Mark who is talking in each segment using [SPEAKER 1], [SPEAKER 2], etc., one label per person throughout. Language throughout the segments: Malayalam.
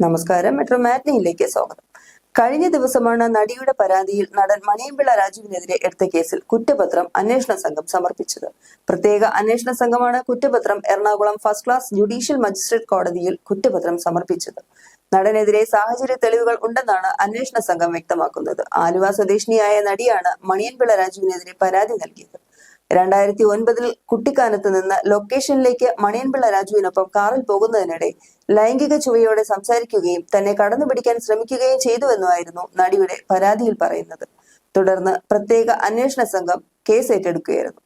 [SPEAKER 1] നമസ്കാരം. മെട്രോ മാറ്റിനിയിലേക്ക് സ്വാഗതം. കഴിഞ്ഞ ദിവസമാണ് നടിയുടെ പരാതിയിൽ നടൻ മണിയമ്പിള്ള രാജുവിനെതിരെ എടുത്ത കേസിൽ കുറ്റപത്രം അന്വേഷണ സംഘം സമർപ്പിച്ചത്. പ്രത്യേക അന്വേഷണ സംഘമാണ് കുറ്റപത്രം Ernakulam first class judicial magistrate കോടതിയിൽ കുറ്റപത്രം സമർപ്പിച്ചത്. നടനെതിരെ സാഹചര്യ തെളിവുകൾ ഉണ്ടെന്നാണ് അന്വേഷണ സംഘം വ്യക്തമാക്കുന്നത്. ആലുവ സ്വദേശിനിയായ നടിയാണ് മണിയൻപിള്ള രാജുവിനെതിരെ പരാതി നൽകിയത്. രണ്ടായിരത്തി ഒൻപതിൽ കുട്ടിക്കാനത്ത് നിന്ന് ലൊക്കേഷനിലേക്ക് മണിയൻപിള്ള രാജുവിനൊപ്പം കാറിൽ പോകുന്നതിനിടെ ലൈംഗിക ചുവയോടെ സംസാരിക്കുകയും തന്നെ കടന്നു പിടിക്കാൻ ശ്രമിക്കുകയും ചെയ്തുവെന്നുമായിരുന്നു നടിയുടെ പരാതിയിൽ പറയുന്നത്. തുടർന്ന് പ്രത്യേക അന്വേഷണ സംഘം കേസ് ഏറ്റെടുക്കുകയായിരുന്നു.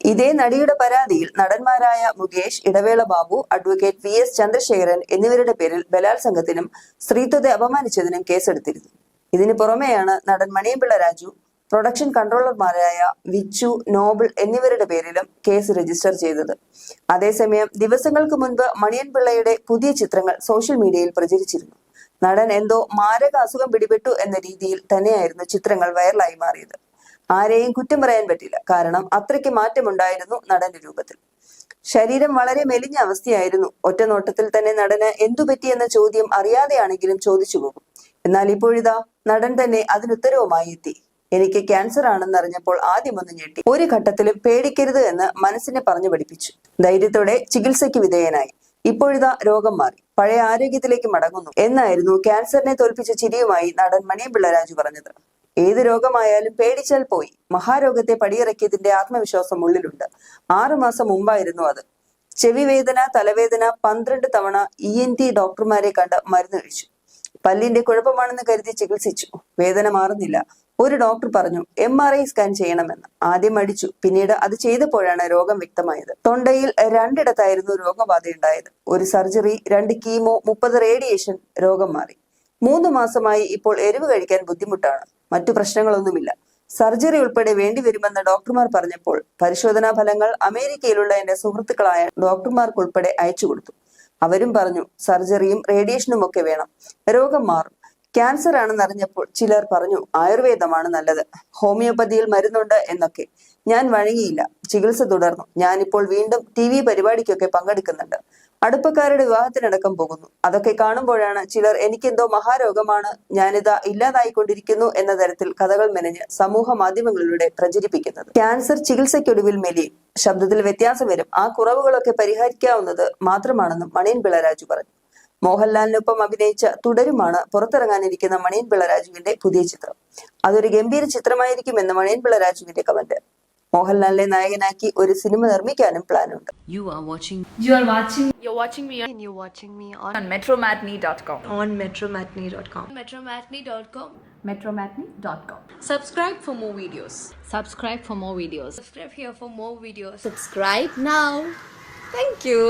[SPEAKER 1] ഇതേ നടിയുടെ പരാതിയിൽ നടന്മാരായ Mukesh Idavela Babu advocate V S Chandrasekharan എന്നിവരുടെ പേരിൽ ബലാത്സംഗത്തിനും സ്ത്രീത്വത്തെ അപമാനിച്ചതിനും കേസെടുത്തിരുന്നു. ഇതിനു പുറമെയാണ് നടൻ മണിയമ്പിള്ള രാജു പ്രൊഡക്ഷൻ കൺട്രോളർമാരായ വിച്ചു നോബിൾ എന്നിവരുടെ പേരിലും കേസ് രജിസ്റ്റർ ചെയ്തത്. അതേസമയം ദിവസങ്ങൾക്ക് മുൻപ് മണിയൻ മണിയൻപിള്ളയുടെ പുതിയ ചിത്രങ്ങൾ സോഷ്യൽ മീഡിയയിൽ പ്രചരിച്ചിരുന്നു. നടൻ എന്തോ മാരക അസുഖം പിടിപെട്ടു എന്ന രീതിയിൽ തന്നെയായിരുന്നു ചിത്രങ്ങൾ വൈറലായി മാറിയത്. ആരെയും കുറ്റം പറയാൻ പറ്റില്ല കാരണം അത്രയ്ക്ക് മാറ്റമുണ്ടായിരുന്നു നടന്റെ രൂപത്തിൽ. ശരീരം വളരെ മെലിഞ്ഞ അവസ്ഥയായിരുന്നു. ഒറ്റ നോട്ടത്തിൽ തന്നെ നടന് എന്തു പറ്റിയെന്ന ചോദ്യം അറിയാതെയാണെങ്കിലും ചോദിച്ചു പോകും എന്നാൽ ഇപ്പോഴിതാ നടൻ തന്നെ അതിനുത്തരവുമായി എത്തി. എനിക്ക് ക്യാൻസർ ആണെന്ന് അറിഞ്ഞപ്പോൾ ആദ്യം ഒന്ന് ഞെട്ടി. ഒരു ഘട്ടത്തിലും പേടിക്കരുത് എന്ന് മനസ്സിനെ പറഞ്ഞു പഠിപ്പിച്ചു. ധൈര്യത്തോടെ ചികിത്സയ്ക്ക് വിധേയനായി. ഇപ്പോഴിതാ രോഗം മാറി. പഴയ ആരോഗ്യത്തിലേക്ക് മടങ്ങുന്നു. എന്നായിരുന്നു ക്യാൻസറിനെ തോൽപ്പിച്ച ചിരിയുമായി നടൻ മണിയമ്പിള്ള രാജു പറഞ്ഞത്. ഏത് രോഗമായാലും പേടിച്ചാൽ പോയി. മഹാരോഗത്തെ പടിയിറക്കിയതിന്റെ ആത്മവിശ്വാസം ഉള്ളിലുണ്ട്. ആറു മാസം മുമ്പായിരുന്നു അത്. ചെവി വേദന തലവേദന പന്ത്രണ്ട് തവണ ഇ എൻ ടി ഡോക്ടർമാരെ കണ്ട് മരുന്ന് കഴിച്ചു. പല്ലിന്റെ കുഴപ്പമാണെന്ന് കരുതി ചികിത്സിച്ചു. വേദന മാറുന്നില്ല. ഒരു ഡോക്ടർ പറഞ്ഞു എം ആർ ഐ സ്കാൻ ചെയ്യണമെന്ന്. ആദ്യം അടിച്ചു പിന്നീട് അത് ചെയ്തപ്പോഴാണ് രോഗം വ്യക്തമായത്. തൊണ്ടയിൽ രണ്ടിടത്തായിരുന്നു രോഗബാധയുണ്ടായത്. ഒരു സർജറി രണ്ട് കീമോ മുപ്പത് റേഡിയേഷൻ രോഗം മാറി. മൂന്ന് മാസമായി ഇപ്പോൾ എരിവ് കഴിക്കാൻ ബുദ്ധിമുട്ടാണ്. മറ്റു പ്രശ്നങ്ങളൊന്നുമില്ല. സർജറി ഉൾപ്പെടെ വേണ്ടിവരുമെന്ന് ഡോക്ടർമാർ പറഞ്ഞപ്പോൾ പരിശോധനാ ഫലങ്ങൾ അമേരിക്കയിലുള്ള എന്റെ സുഹൃത്തുക്കളായ ഡോക്ടർമാർക്കുൾപ്പെടെ അയച്ചു കൊടുത്തു. അവരും പറഞ്ഞു സർജറിയും റേഡിയേഷനും ഒക്കെ വേണം. രോഗം മാറും. ക്യാൻസർ ആണെന്ന് അറിഞ്ഞപ്പോൾ ചിലർ പറഞ്ഞു ആയുർവേദമാണ് നല്ലത്. ഹോമിയോപ്പതിയിൽ മരുന്നുണ്ട് എന്നൊക്കെ. ഞാൻ വഴങ്ങിയില്ല. ചികിത്സ തുടർന്നു. ഞാനിപ്പോൾ വീണ്ടും ടി വി പരിപാടിക്കൊക്കെ പങ്കെടുക്കുന്നുണ്ട്. അടുപ്പക്കാരുടെ വിവാഹത്തിനടക്കം പോകുന്നു. അതൊക്കെ കാണുമ്പോഴാണ് ചിലർ എനിക്കെന്തോ മഹാരോഗമാണ് ഞാനിതാ ഇല്ലാതായിക്കൊണ്ടിരിക്കുന്നു എന്ന തരത്തിൽ കഥകൾ മെനഞ്ഞ് സമൂഹ മാധ്യമങ്ങളിലൂടെ പ്രചരിപ്പിക്കുന്നത്. ക്യാൻസർ ചികിത്സയ്ക്കൊടുവിൽ മെലിയും ശബ്ദത്തിൽ വ്യത്യാസം വരും. ആ കുറവുകളൊക്കെ പരിഹരിക്കാവുന്നത് മാത്രമാണെന്നും മണിയൻ പിളരാജു പറഞ്ഞു. മോഹൻലാലിനൊപ്പം അഭിനയിച്ച തുടരുമാണ് പുറത്തിറങ്ങാനിരിക്കുന്ന മണിയൻ പിളരാജുവിന്റെ പുതിയ ചിത്രം അതൊരു ഗംഭീര ചിത്രമായിരിക്കുമെന്ന് മണിയൻ പിളരാജുവിന്റെ കമന്റ് മോഹൻലാലിനെ നായകനാക്കി ഒരു സിനിമ നിർമ്മിക്കാനും പ്ലാനുണ്ട്
[SPEAKER 2] You are watching
[SPEAKER 3] You are watching
[SPEAKER 4] You're watching me on,
[SPEAKER 5] and you're watching me on,
[SPEAKER 6] on
[SPEAKER 5] on metromatney.com.
[SPEAKER 4] metromatney.com.
[SPEAKER 3] metromatney.com.
[SPEAKER 4] Subscribe for more videos.
[SPEAKER 2] subscribe for more videos.
[SPEAKER 4] Subscribe here for more videos.
[SPEAKER 5] Subscribe now. Thank you.